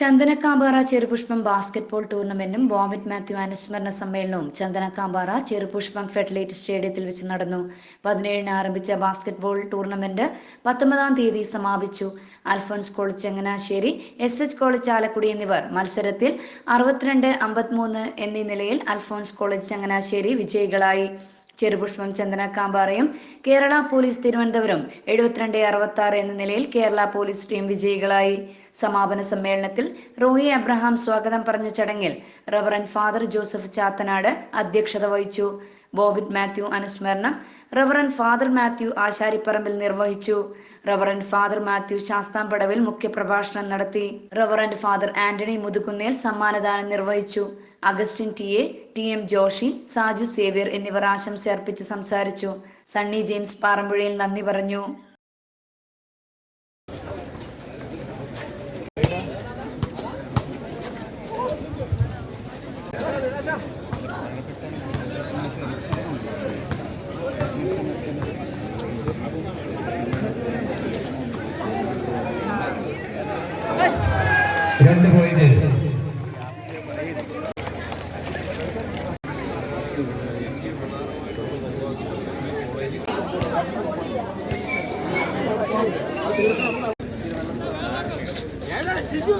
Chandanakampara Cherupushpam basketball ടൂർണമെന്റും ബോമിറ്റ് മാത്യു അനുസ്മരണ സമ്മേളനവും ചന്ദനക്കാമ്പാറ ചെറുപുഷ്പം ഫെഡറേറ്റ് സ്റ്റേഡിയത്തിൽ വെച്ച് നടന്നു. പതിനേഴിന് ആരംഭിച്ച ബാസ്കറ്റ്ബോൾ ടൂർണമെന്റ് പത്തൊമ്പതാം തീയതി സമാപിച്ചു. Alphons college Changanassery S H college Chalakudy എന്നിവർ മത്സരത്തിൽ അറുപത്തിരണ്ട് അമ്പത്തിമൂന്ന് എന്നീ നിലയിൽ അൽഫോൻസ് കോളേജ് ചങ്ങനാശ്ശേരി വിജയികളായി. ചെറുപുഷ്പം ചന്ദനക്കാമ്പാറയും കേരള പോലീസ് തിരുവനന്തപുരം എഴുപത്തിരണ്ട് അറുപത്തി ആറ് എന്ന നിലയിൽ കേരള പോലീസ് ടീം വിജയികളായി. സമാപന സമ്മേളനത്തിൽ റോയി അബ്രഹാം സ്വാഗതം പറഞ്ഞ ചടങ്ങിൽ റവറൻ ഫാദർ ജോസഫ് ചാത്തനാട് അധ്യക്ഷത വഹിച്ചു. ബോബിറ്റ് മാത്യു അനുസ്മരണം റവറൻ ഫാദർ മാത്യു ആശാരിപ്പറമ്പിൽ നിർവഹിച്ചു. റവറൻ ഫാദർ മാത്യു ശാസ്താംപടവിൽ മുഖ്യപ്രഭാഷണം നടത്തി. റവറൻ ഫാദർ ആന്റണി മുതുകുന്നേൽ സമ്മാനദാനം നിർവഹിച്ചു. Augustine T A T M Joshy Saju Xavier എന്നിവർ ആശംസ അർപ്പിച്ച് സംസാരിച്ചു. സണ്ണി ജെയിംസ് പാറമ്പുഴയിൽ നന്ദി പറഞ്ഞു. രണ്ട് പോയിന്റ്. సిద్ధు.